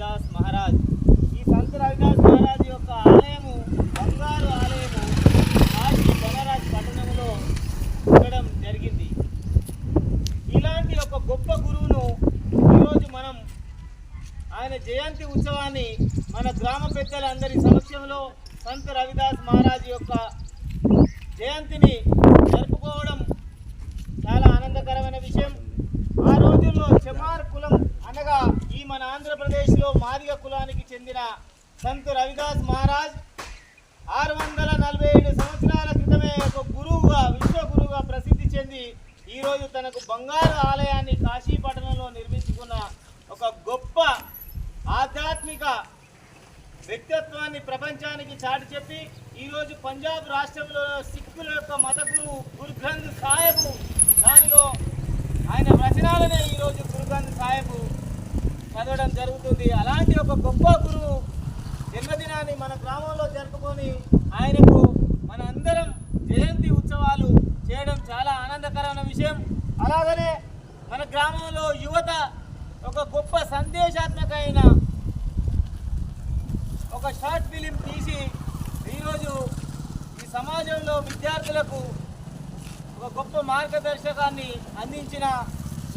రవిదాస్ మహారాజ్. ఈ సంత రవిదాస్ మహారాజ్ యొక్క ఆలయము బంగారు ఆలయము కాశీ బనరాజ్ పట్టణంలో ఉండడం జరిగింది. ఇలాంటి ఒక గొప్ప గురువును ఈరోజు మనం ఆయన జయంతి ఉత్సవాన్ని మన గ్రామ పెద్దలందరి సమక్షంలో సంత రవిదాస్ మహారాజ్ యొక్క జయంతిని మన ఆంధ్రప్రదేశ్లో మాదిగ కులానికి చెందిన సంత్ రవిదాస్ మహారాజ్ ఆరు వందల నలభై ఏడు సంవత్సరాల క్రితమే ఒక గురువుగా విశ్వ గురువుగా ప్రసిద్ధి చెంది ఈరోజు తనకు బంగారు ఆలయాన్ని కాశీపట్టణంలో నిర్మించుకున్న ఒక గొప్ప ఆధ్యాత్మిక వ్యక్తిత్వాన్ని ప్రపంచానికి చాటి చెప్పి ఈరోజు పంజాబ్ రాష్ట్రంలో సిక్కుల యొక్క మత గురువు గురుగ్రంథ్ సాహెబ్ దానిలో ఆయన రచనాలనే ఈరోజు గురుగ్రంథ్ సాహెబ్ చదవడం జరుగుతుంది. అలాంటి ఒక గొప్ప గురువు జన్మదినాన్ని మన గ్రామంలో జరుపుకొని ఆయనకు మన అందరం జయంతి ఉత్సవాలు చేయడం చాలా ఆనందకరమైన విషయం. అలాగనే మన గ్రామంలో యువత ఒక గొప్ప సందేశాత్మకమైన ఒక షార్ట్ ఫిలిం తీసి ఈరోజు ఈ సమాజంలో విద్యార్థులకు ఒక గొప్ప మార్గదర్శకాన్ని అందించిన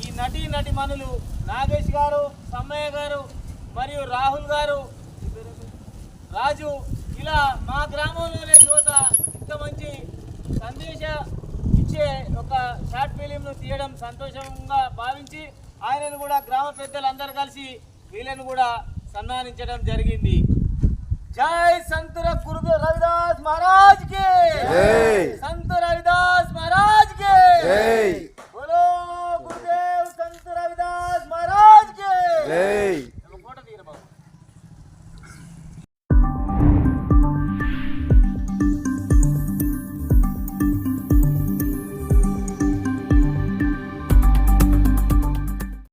ఈ నటీ నటిమణులు నాగేష్ గారు సమ్మయ్య గారు మరియు రాహుల్ గారు. రాజు ఇలా మా గ్రామంలోనే యువత ఇంత మంచి సందేశ ఇచ్చే ఒక షార్ట్ ఫిలింను తీయడం సంతోషంగా భావించి ఆయనను కూడా గ్రామ పెద్దలందరూ కలిసి వీళ్ళను కూడా సన్మానించడం జరిగింది. జై సంతుర గురు రవిదాస్ మహారాజ్!